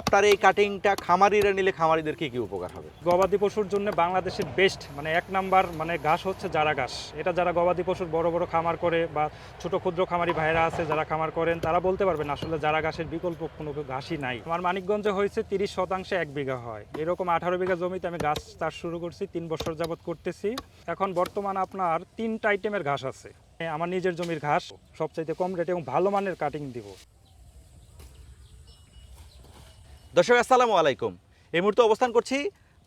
আপনার এই কাটিংটা খামারিরা নিলে খামারিদের কি কি উপকার হবে? গবাদি পশুর জন্য বাংলাদেশের বেস্ট মানে এক নাম্বার মানে ঘাস হচ্ছে যারা ঘাস। এটা যারা গবাদি পশুর বড় বড় খামার করে বা ছোট ক্ষুদ্র খামারি ভাইরা আছে যারা খামার করেন, তারা বলতে পারবেন আসলে যারা ঘাসের বিকল্প কোনো ঘাসই নাই। আমার মানিকগঞ্জে হয়েছে তিরিশ শতাংশে এক বিঘা হয়। এরকম আঠারো বিঘা জমিতে আমি গাছ চাষ শুরু করছি, তিন বছর যাবত করতেছি। এখন বর্তমান আপনার তিনটা আইটেমের ঘাস আছে। আমার নিজের জমির ঘাস, সবচাইতে কম রেটে এবং ভালো মানের কাটিং দিব। দর্শক, আসসালামু আলাইকুম। এই মুহূর্তে অবস্থান করছি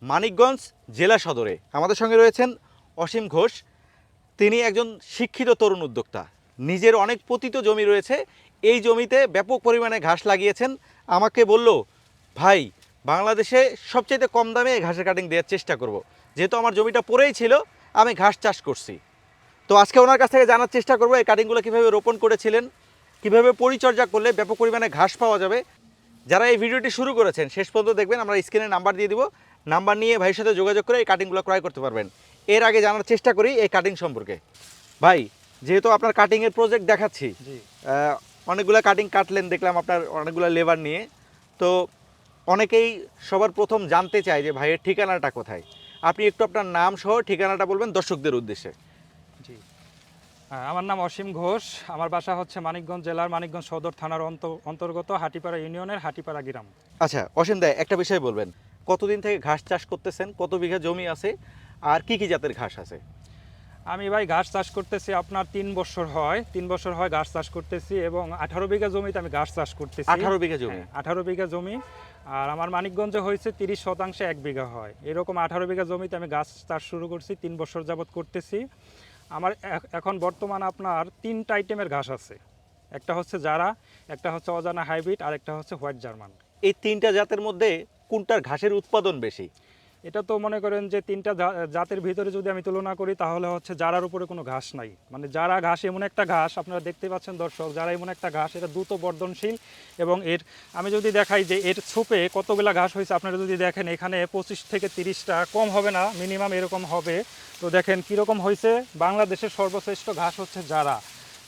মানিকগঞ্জ জেলা সদরে। আমাদের সঙ্গে রয়েছেন অসীম ঘোষ। তিনি একজন শিক্ষিত তরুণ উদ্যোক্তা। নিজের অনেক পতিত জমি রয়েছে। এই জমিতে ব্যাপক পরিমাণে ঘাস লাগিয়েছেন। আমাকে বলল, ভাই, বাংলাদেশে সবচেয়ে কম দামে ঘাসের কাটিং দেওয়ার চেষ্টা করব। যেহেতু আমার জমিটা পড়েই ছিল, আমি ঘাস চাষ করছি। তো আজকে ওনার কাছ থেকে জানার চেষ্টা করব, এই কাটিংগুলো কীভাবে রোপণ করেছিলেন, কীভাবে পরিচর্যা করলে ব্যাপক পরিমাণে ঘাস পাওয়া যাবে। যারা এই ভিডিওটি শুরু করেছেন শেষ পর্যন্ত দেখবেন আমরা স্ক্রিনে নাম্বার দিয়ে দিব। নাম্বার নিয়ে ভাইয়ের সাথে যোগাযোগ করে এই কাটিংগুলো ক্রয় করতে পারবেন। এর আগে জানার চেষ্টা করি এই কাটিং সম্পর্কে। ভাই যেহেতু আপনার কাটিংয়ের প্রজেক্ট দেখাচ্ছি অনেকগুলো কাটিং কাটলেন দেখলাম আপনার অনেকগুলো লেবার নিয়ে। তো অনেকেই সবার প্রথম জানতে চায় যে ভাইয়ের ঠিকানাটা কোথায়। আপনি একটু আপনার নাম সহ ঠিকানাটা বলবেন দর্শকদের উদ্দেশ্যে। আমার নাম অসীম ঘোষ। আমার বাসা হচ্ছে মানিকগঞ্জ জেলার মানিকগঞ্জ সদর থানার অন্ত- অন্তর্গত হাটিপাড়া ইউনিয়নের হাটিপাড়া গ্রাম। আচ্ছা অসীম দায় একটা বিষয় বলবেন। কতদিন থেকে ঘাস চাষ করতেছেন? কত বিঘা জমি আছে? আর কি কি জাতের ঘাস আছে? আমি ভাই ঘাস চাষ করতেছি আপনার তিন বছর হয়। তিন বছর হয় ঘাস চাষ করতেছি এবং আঠারো বিঘা জমিতে আমি ঘাস চাষ করতেছি। আঠারো বিঘা জমি? হ্যাঁ, আঠারো বিঘা জমি। আর আমার মানিকগঞ্জে হয়েছে তিরিশ শতাংশে এক বিঘা হয়। এরকম আঠারো বিঘা জমিতে আমি গাছ চাষ শুরু করছি তিন বছর যাবত করতেছি। আমার এখন বর্তমান আপনার তিনটা আইটেমের ঘাস আছে। একটা হচ্ছে জারা, একটা হচ্ছে অজানা হাইব্রিড, আর একটা হচ্ছে হোয়াইট জার্মান। এই তিনটা জাতের মধ্যে কোনটার ঘাসের উৎপাদন বেশি? এটা তো মনে করেন যে তিনটা জাতের ভিতরে যদি আমি তুলনা করি, তাহলে হচ্ছে জারার উপরে কোনো ঘাস নাই। মানে যারা ঘাস এমন একটা ঘাস, আপনারা দেখতে পাচ্ছেন দর্শক যারা এমন একটা ঘাস, এটা দ্রুত বর্ধনশীল এবং এর, আমি যদি দেখাই যে এর ছোপে কতগুলা ঘাস হয়েছে, আপনারা যদি দেখেন এখানে পঁচিশ থেকে তিরিশটা, কম হবে না, মিনিমাম এরকম হবে। তো দেখেন কীরকম হয়েছে, বাংলাদেশের সর্বশ্রেষ্ঠ ঘাস হচ্ছে যারা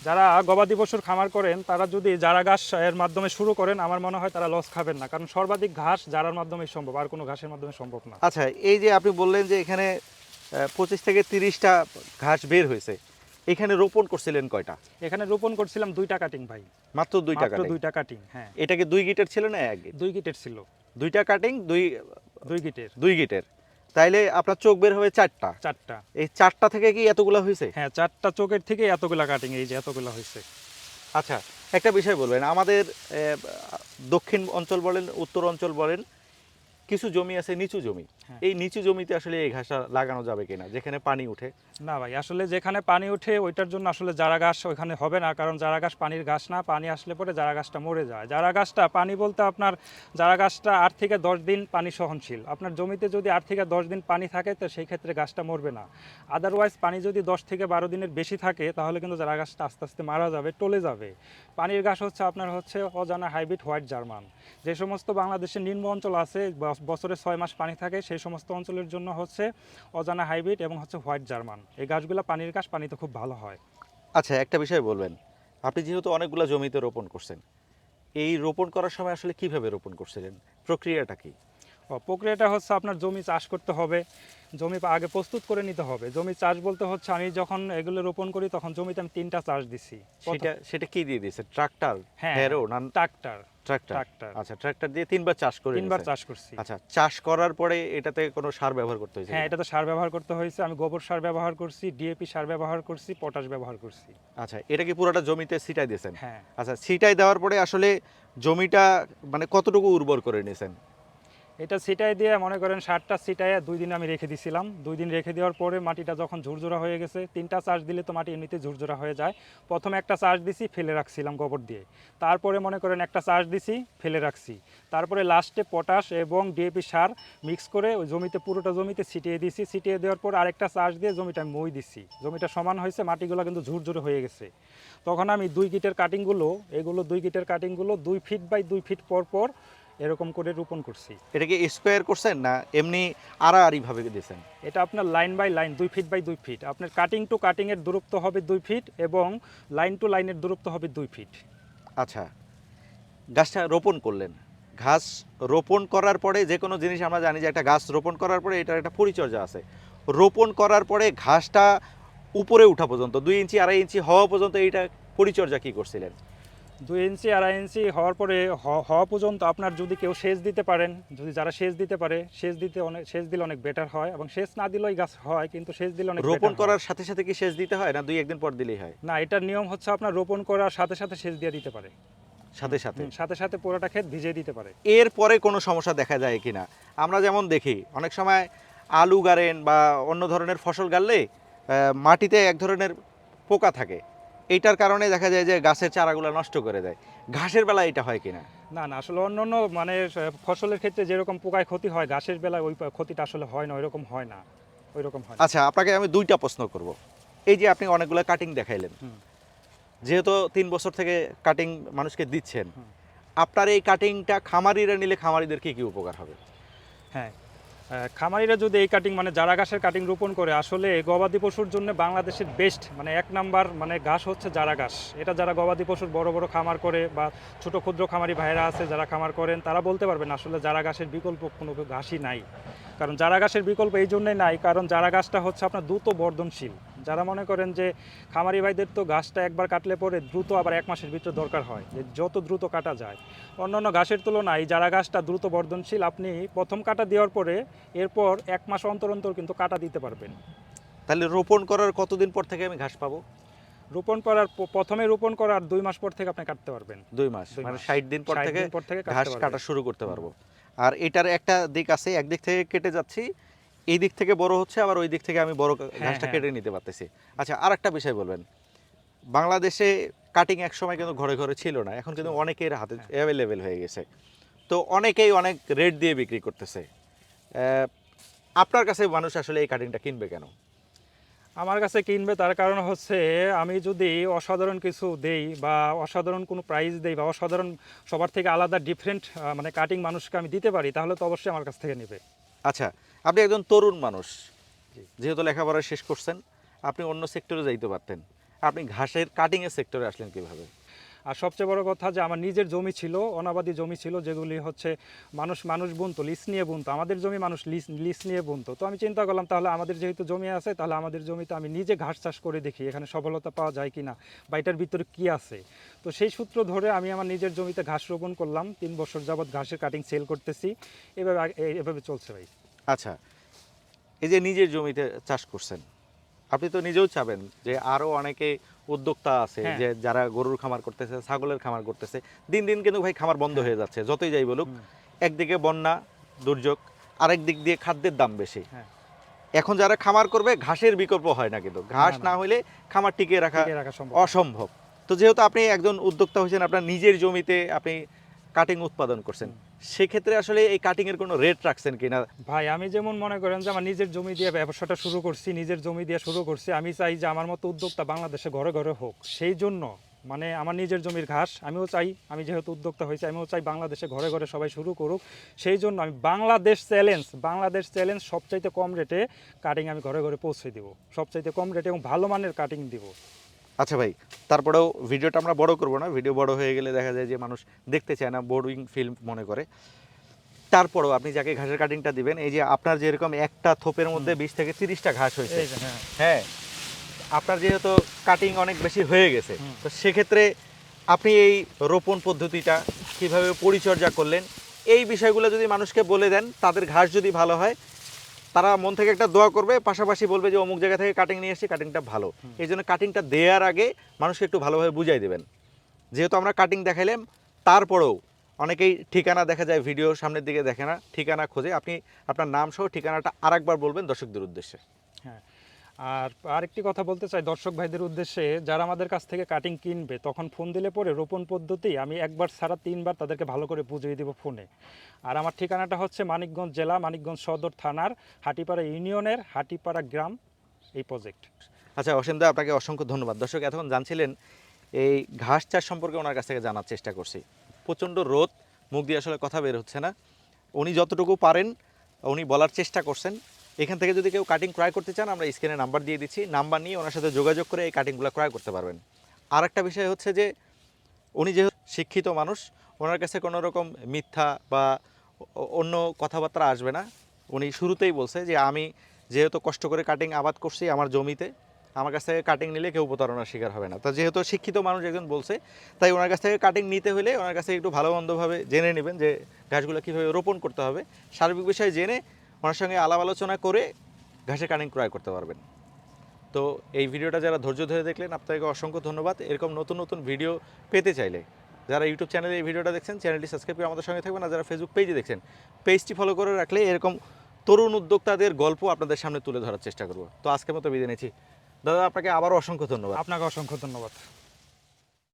যারা গবাদি পশুর খামার করেন তারা যদি যারা ঘাস এর মাধ্যমে শুরু করেন আমার মনে হয় তারা লস খাবেন না। কারণ সর্বাধিক ঘাস যারার মাধ্যমে সম্ভব আর কোনো ঘাসের মাধ্যমে সম্ভব না। আচ্ছা এই যে আপনি বললেন যে এখানে পঁচিশ থেকে তিরিশটা ঘাস বের হয়েছে এখানে রোপণ করছিলেন কয়টা? এখানে রোপণ করছিলাম দুইটা কাটিং ভাই। মাত্র দুইটা কাটিং দুইটা কাটিং হ্যাঁ। এটাকে দুই গিটের ছিল না এক গিট? দুই গিটের ছিল। দুইটা কাটিং দুই দুই গিটের। দুই গিটের। তাইলে আপনার চোখ বের হবে চারটা। চারটা। এই চারটা থেকে কি এতগুলা হয়েছে হ্যাঁ চারটা চোখের থেকে এতগুলা কাটিং এই যে এতগুলা হয়েছে আচ্ছা একটা বিষয় বলবেন আমাদের দক্ষিণ অঞ্চল বলেন উত্তর অঞ্চল বলেন কিছু জমি আছে নিচু জমি। এই নিচু জমিতে আসলে এই ঘাসটা লাগানো যাবে কিনা? যেখানে পানি উঠে। না ভাই আসলে যেখানে পানি ওঠে ওইটার জন্য আসলে জারা গাছ ওইখানে হবে না। কারণ জারা গাছ পানির গাছ না পানি আসলে পরে জারা গাছটা মরে যায়। জারা গাছটা পানি বলতে আপনার জারা গাছটা আট থেকে দশ দিন পানি সহনশীল। আপনার জমিতে যদি আট থেকে দশ দিন পানি থাকে তো সেই ক্ষেত্রে গাছটা মরবে না। আদারওয়াইজ পানি যদি দশ থেকে বারো দিনের বেশি থাকে তাহলে কিন্তু জারা গাছটা আস্তে আস্তে মারা যাবে টলে যাবে। পানির গাছ হচ্ছে আপনার হচ্ছে অজানা হাইব্রিড হোয়াইট জার্মান। যে সমস্ত বাংলাদেশের নিম্ন অঞ্চল আছে বছরে ছয় মাস পানি থাকে সেই সমস্ত অঞ্চলের জন্য হচ্ছে অজানা হাইব্রিড এবং হচ্ছে হোয়াইট জার্মান। এই গাছগুলো পানির গাছ পানিতে খুব ভালো হয়। আচ্ছা একটা বিষয় বলবেন। আপনি যেহেতু অনেকগুলো জমিতে রোপণ করছেন, এই রোপণ করার সময় আসলে কীভাবে রোপণ করছিলেন? প্রক্রিয়াটা কি? প্রক্রিয়াটা হচ্ছে আপনার জমি চাষ করতে হবে জমি আগে প্রস্তুত করে নিতে হবে। জমি চাষ বলতে হচ্ছে আমি যখন এগুলো রোপণ করি তখন জমিতে আমি তিনটা চাষ দিছি। সেটা সেটা কি দিয়ে দিয়েছে? ট্রাক্টর? হ্যাঁ। না ট্রাক্টর। ট্রাক্টর। আচ্ছা ট্রাক্টর দিয়ে তিনবার চাষ করে তিনবার চাষ করছি। আচ্ছা চাষ করার পরে এটাতে কোনো সার ব্যবহার করতে হয়েছে হ্যাঁ এটা তো সার ব্যবহার করতে হয়েছে আমি গোবর সার ব্যবহার করছি ডিএপি সার ব্যবহার করছি পটাশ ব্যবহার করছি। আচ্ছা এটা কি পুরোটা জমিতে ছিটাই দিয়েছেন? হ্যাঁ। আচ্ছা ছিটাই দেওয়ার পরে আসলে জমিটা মানে কতটুকু উর্বর করে নিয়েছেন? এটা সিটাই দিয়ে মনে করেন সারটা সিটাই দুই দিন আমি রেখে দিছিলাম। দুই দিন রেখে দেওয়ার পরে মাটিটা যখন ঝুরঝুরা হয়ে গেছে, তিনটা চার্জ দিলে তো মাটি এমনিতে ঝুরঝুরা হয়ে যায়। প্রথমে একটা চার্জ দিছি, ফেলে রাখছিলাম গোবর দিয়ে। তারপরে মনে করেন একটা চার্জ দিছি, ফেলে রাখছি। তারপরে লাস্টে পটাশ এবং ডিএপি সার মিক্স করে ওই জমিতে, পুরোটা জমিতে ছিটিয়ে দিছি। ছিটিয়ে দেওয়ার পর আরেকটা চার্জ দিয়ে জমিটা মই দিছি। জমিটা সমান হয়েছে, মাটিগুলো কিন্তু ঝুরঝুরে হয়ে গেছে। তখন আমি দুই গিটের কাটিংগুলো এগুলো দুই গিটের কাটিংগুলো দুই ফিট বাই দুই ফিট পর পর এরকম করে রোপণ করছি। এটা কি স্কোয়ার করছেন না এমনি আড়াআড়ি ভাবে দিয়েছেন? এটা আপনার লাইন বাই লাইন দুই ফিট বাই দুই ফিট আপনার কাটিং টু কাটিংয়ের দূরত্ব হবে দুই ফিট এবং লাইন টু লাইনের দূরত্ব হবে দুই ফিট আচ্ছা গাছটা রোপণ করলেন। ঘাস রোপণ করার পরে যে কোনো জিনিস আমরা জানি যে একটা গাছ রোপণ করার পরে এটার একটা পরিচর্যা আছে। রোপণ করার পরে ঘাসটা উপরে উঠা পর্যন্ত দুই ইঞ্চি আড়াই ইঞ্চি হওয়া পর্যন্ত এইটা পরিচর্যা কি করছিলেন? দুই ইঞ্চি আড়াই ইঞ্চি হওয়ার পরে হওয়া পর্যন্ত আপনার যদি কেউ সেচ দিতে পারেন যদি যারা সেচ দিতে পারে সেচ দিতে অনেক সেচ দিলে অনেক বেটার হয় এবং সেচ না দিলেই গাছ হয় কিন্তু সেচ দিলে অনেক রোপণ করার সাথে সাথে কি সেচ দিতে হয় না দুই একদিন পর দিলেই হয়? না এটার নিয়ম হচ্ছে আপনার রোপণ করার সাথে সাথে সেচ দিয়ে দিতে পারে। সাথে সাথে? সাথে সাথে পুরোটা ক্ষেত ভিজিয়ে দিতে পারে। এর পরে কোনো সমস্যা দেখা যায় কিনা? আমরা যেমন দেখি অনেক সময় আলু গাড়েন বা অন্য ধরনের ফসল গাড়লে মাটিতে এক ধরনের পোকা থাকে। এইটার কারণে দেখা যায় যে গাছের চারাগুলো নষ্ট করে দেয়। ঘাসের বেলা এটা হয় কিনা? না না আসলে অন্য অন্য মানে ফসলের ক্ষেত্রে যেরকম পোকায় ক্ষতি হয় গাছের বেলায় ওই ক্ষতিটা আসলে হয় না ওইরকম হয় না ওইরকম হয় আচ্ছা আপনাকে আমি দুইটা প্রশ্ন করব। এই যে আপনি অনেকগুলো কাটিং দেখাইলেন। যেহেতু তিন বছর থেকে কাটিং মানুষকে দিচ্ছেন আপনার এই কাটিংটা খামারিরা নিলে খামারিদের কি কি উপকার হবে? হ্যাঁ খামারিরা যদি এই কাটিং মানে জারা ঘাসের কাটিং রোপণ করে, আসলে গবাদি পশুর জন্য বাংলাদেশের বেস্ট মানে এক নাম্বার মানে ঘাস হচ্ছে জারা ঘাস। এটা যারা গবাদি পশুর বড় বড় খামার করে বা ছোট ক্ষুদ্র খামারি ভাইরা আছে যারা খামার করেন, তারা বলতে পারবেন আসলে জারা ঘাসের বিকল্প কোনো ঘাসই নাই। কারণ জারা ঘাসের বিকল্প এই জন্যই নাই, কারণ জারা ঘাসটা হচ্ছে আপনার দ্রুত বর্ধনশীল। যারা মনে করেন যে খামারি ভাইদের তো ঘাসটা একবার কাটলে পরে দ্রুত আবার এক মাসের ভিতরে দরকার হয় যে যত দ্রুত কাটা যায়। অন্যান্য ঘাসের তুলনায় যারা ঘাসটা দ্রুত বর্ধনশীল আপনি প্রথম কাটা দেওয়ার পরে এরপর এক মাস অন্তর অন্তর কিন্তু কাটা দিতে পারবেন। তাহলে রোপণ করার কতদিন পর থেকে আমি ঘাস পাবো? রোপণ করার প্রথমে রোপণ করার দুই মাস পর থেকে আপনি কাটতে পারবেন। দুই মাস মানে। ষাট দিন পর 60 থেকে দিন পর থেকে ঘাস কাটা শুরু করতে পারব। আর এটার একটা দিক আছে একদিক থেকে কেটে যাচ্ছি এই দিক থেকে বড় হচ্ছে আবার ওই দিক থেকে আমি বড় ঘাসটা হ্যাঁ। কেটে নিতে পারতেছি। আচ্ছা আর একটা বিষয় বলবেন। বাংলাদেশে কাটিং এক সময় কিন্তু ঘরে ঘরে ছিল না এখন কিন্তু অনেকের হাতে হ্যাঁ। অ্যাভেলেবেল হয়ে গেছে। তো অনেকেই অনেক রেট দিয়ে বিক্রি করতেছে। আপনার কাছে মানুষ আসলে এই কাটিংটা কিনবে কেন? আমার কাছে কিনবে তার কারণ হচ্ছে আমি যদি অসাধারণ কিছু দেই বা অসাধারণ কোনো প্রাইস দেই বা অসাধারণ সবার থেকে আলাদা ডিফারেন্ট মানে কাটিং মানুষকে আমি দিতে পারি তাহলে তো অবশ্যই আমার কাছ থেকে নেবে। আচ্ছা আপনি একজন তরুণ মানুষ। যেহেতু লেখাপড়া শেষ করছেন আপনি অন্য সেক্টরে যাইতে পারতেন। আপনি ঘাসের কাটিংয়ের সেক্টরে আসলেন কীভাবে? আর সবচেয়ে বড় কথা যে আমার নিজের জমি ছিল অনাবাদী জমি ছিল যেগুলি হচ্ছে মানুষ মানুষ বুনতো লিস নিয়ে বুনতো। আমাদের জমি মানুষ লিস লিস নিয়ে বুনতো। তো আমি চিন্তা করলাম তাহলে আমাদের যেহেতু জমি আছে তাহলে আমাদের জমিতে আমি নিজে ঘাস চাষ করে দেখি এখানে সফলতা পাওয়া যায় কি না বা এটার ভিতরে কী আছে। তো সেই সূত্র ধরে আমি আমার নিজের জমিতে ঘাস রোপণ করলাম। তিন বছর যাবৎ ঘাসের কাটিং সেল করতেছি। এভাবে এভাবে চলছে ভাই। আচ্ছা এই যে নিজের জমিতে চাষ করছেন আপনি তো নিজেও চাবেন যে আরও অনেকে উদ্যোক্তা আছে হ্যাঁ। যে যারা গরুর খামার করতেছে ছাগলের খামার করতেছে। দিন দিন কিন্তু ভাই খামার বন্ধ হয়ে। যাচ্ছে যতই যাই বলুক। একদিকে বন্যা দুর্যোগ আরেক দিক দিয়ে খাদ্যের দাম বেশি। হ্যাঁ। এখন যারা খামার করবে ঘাসের বিকল্প হয় না কিন্তু। ঘাস না, হলে খামার টিকিয়ে রাখা রাখা অসম্ভব। তো যেহেতু আপনি একজন উদ্যোক্তা হয়েছেন আপনার নিজের জমিতে আপনি কাটিং উৎপাদন করছেন। সেক্ষেত্রে আসলে এই কাটিং এর কোনো রেট রাখছেন কিনা? ভাই, আমি যেমন মনে করেন যে আমার নিজের জমি দিয়ে ব্যবসাটা শুরু করছি, নিজের জমি দিয়ে শুরু করছি, আমি চাই যে আমার মতো উদ্যোক্তা বাংলাদেশে ঘরে ঘরে হোক। সেই জন্য মানে আমার নিজের জমির ঘাস, আমিও চাই, আমি যেহেতু উদ্যোক্তা হয়েছি, আমিও চাই বাংলাদেশে ঘরে ঘরে সবাই শুরু করুক। সেই জন্য আমি বাংলাদেশ চ্যালেঞ্জ বাংলাদেশ চ্যালেঞ্জ সবচাইতে কম রেটে কাটিং আমি ঘরে ঘরে পৌঁছে দিব। সবচাইতে কম রেটে এবং ভালো মানের কাটিং দিব। আচ্ছা ভাই তারপরেও ভিডিওটা আমরা বড় করব না ভিডিও বড় হয়ে গেলে দেখা যায় যে মানুষ দেখতে চায় না বোরিং ফিল্ম মনে করে। তারপরেও আপনি যাকে ঘাসের কাটিংটা দিবেন এই যে আপনার যেরকম একটা থোপের মধ্যে বিশ থেকে তিরিশটা ঘাস হয়েছে। হ্যাঁ। হ্যাঁ আপনার যেহেতু কাটিং অনেক বেশি হয়ে গেছে তো সেক্ষেত্রে আপনি এই রোপণ পদ্ধতিটা কীভাবে পরিচর্যা করলেন এই বিষয়গুলো যদি মানুষকে বলে দেন তাদের ঘাস যদি ভালো হয় তারা মন থেকে একটা দোয়া করবে পাশাপাশি বলবে যে অমুক জায়গা থেকে কাটিং নিয়ে এসেছি কাটিংটা ভালো। এই জন্য কাটিংটা দেওয়ার আগে মানুষকে একটু ভালোভাবে বুঝাই দেবেন। যেহেতু আমরা কাটিং দেখাইলাম তারপরেও অনেকেই ঠিকানা দেখা যায় ভিডিও সামনের দিকে দেখে না ঠিকানা খোঁজে। আপনি আপনার নাম সহ ঠিকানাটা আরেকবার বলবেন দর্শকদের উদ্দেশ্যে। হ্যাঁ। আর আরেকটি কথা বলতে চাই দর্শক ভাইদের উদ্দেশ্যে, যারা আমাদের কাছ থেকে কাটিং কিনবে, তখন ফোন দিলে পরে রোপণ পদ্ধতি আমি একবার ছাড়া তিনবার তাদেরকে ভালো করে বুঝিয়ে দেবো ফোনে আর আমার ঠিকানাটা হচ্ছে মানিকগঞ্জ জেলা, মানিকগঞ্জ সদর থানার হাটিপাড়া ইউনিয়নের হাটিপাড়া গ্রাম, এই প্রজেক্ট আচ্ছা অসীম দা আপনাকে অসংখ্য ধন্যবাদ। দর্শক, এতক্ষণ জানছিলেন এই ঘাস চাষ সম্পর্কে ওনার কাছ থেকে জানার চেষ্টা করছি। প্রচণ্ড রোদ, মুখ দিয়ে আসলে কথা বের হচ্ছে না। উনি যতটুকু পারেন, উনি বলার চেষ্টা করছেন। এখান থেকে যদি কেউ কাটিং ক্রয় করতে চান, আমরা স্ক্রিনে নাম্বার দিয়ে দিচ্ছি। নাম্বার নিয়ে ওনার সাথে যোগাযোগ করে এই কাটিংগুলো ক্রয় করতে পারবেন। আর একটা বিষয় হচ্ছে যে, উনি যেহেতু শিক্ষিত মানুষ, ওনার কাছে কোনো রকম মিথ্যা বা অন্য কথাবার্তা আসবে না। উনি শুরুতেই বলছে যে, আমি যেহেতু কষ্ট করে কাটিং আবাদ করছি আমার জমিতে, আমার কাছ থেকে কাটিং নিলে কেউ প্রতারণার শিকার হবে না। তা যেহেতু শিক্ষিত মানুষ একজন বলছে, তাই ওনার কাছ থেকে কাটিং নিতে হলে ওনার কাছে একটু ভালো মন্দভাবে জেনে নেবেন যে গাছগুলো কীভাবে রোপণ করতে হবে। সার্বিক বিষয়ে জেনে ওনার সঙ্গে আলাপ আলোচনা করে ঘাসের কাটিং ক্রয় করতে পারবেন। তো এই ভিডিওটা যারা ধৈর্য ধরে দেখলেন, আপনাকে অসংখ্য ধন্যবাদ। এরকম নতুন নতুন ভিডিও পেতে চাইলে যারা ইউটিউব চ্যানেলে এই ভিডিওটা দেখছেন চ্যানেলটি সাবস্ক্রাইব করে আমাদের সঙ্গে থাকবেন। আর যারা ফেসবুক পেজে দেখছেন পেজটি ফলো করে রাখলে এরকম তরুণ উদ্যোক্তাদের গল্প আপনাদের সামনে তুলে ধরার চেষ্টা করব। তো আজকের মতো বিদায় নিচ্ছি। দাদা, আপনাকে আবারও অসংখ্য ধন্যবাদ। আপনাকে অসংখ্য ধন্যবাদ।